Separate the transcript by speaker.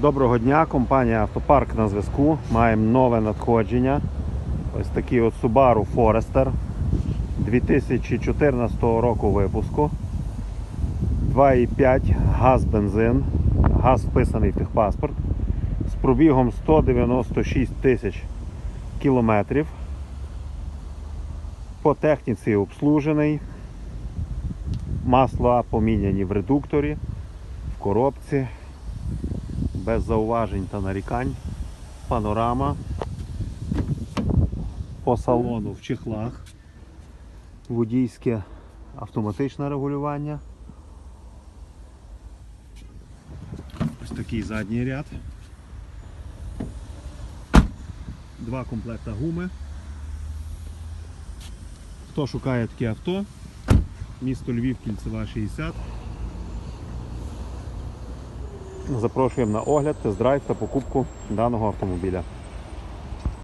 Speaker 1: Доброго дня, компанія Автопарк на зв'язку. Маємо нове надходження. Ось такий от Subaru Forester 2014 року випуску. 2,5 газ бензин. Газ вписаний в техпаспорт. З пробігом 196 тисяч кілометрів. По техніці обслужений. Масла поміняні в редукторі, в коробці без зауважень та нарікань. Панорама по салону в чехлах. Водійське автоматичне регулювання. Ось такий задній ряд. Два комплекта гуми. Хто шукає таке авто? Місто Львів, кільцева 60. Запрошуємо на огляд, тест-драйв та покупку даного автомобіля.